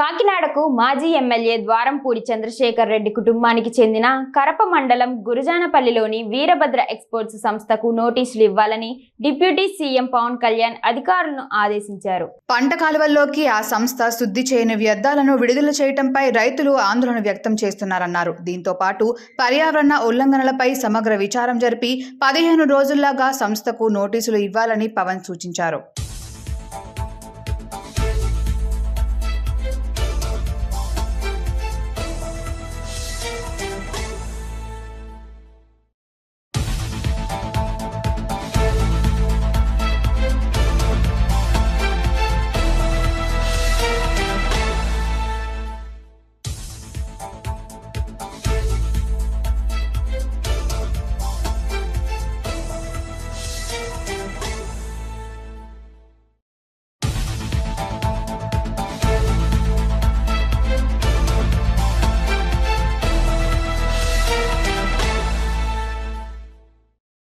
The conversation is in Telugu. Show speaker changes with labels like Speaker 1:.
Speaker 1: కాకినాడకు మాజీ ఎమ్మెల్యే ద్వారంపూడి చంద్రశేఖర్ రెడ్డి కుటుంబానికి చెందిన కరప మండలం గురుజానపల్లిలోని వీరభద్ర ఎక్స్పోర్ట్స్ సంస్థకు నోటీసులు ఇవ్వాలని డిప్యూటీ సీఎం పవన్ కళ్యాణ్ అధికారులను ఆదేశించారు.
Speaker 2: పంట కాలువల్లోకి ఆ సంస్థ శుద్ధి చేయని వ్యర్థాలను విడుదల చేయటంపై రైతులు ఆందోళన వ్యక్తం చేస్తున్నారన్నారు. దీంతో పాటు పర్యావరణ ఉల్లంఘనలపై సమగ్ర విచారం జరిపి పదిహేను రోజుల్లాగా సంస్థకు నోటీసులు ఇవ్వాలని పవన్ సూచించారు.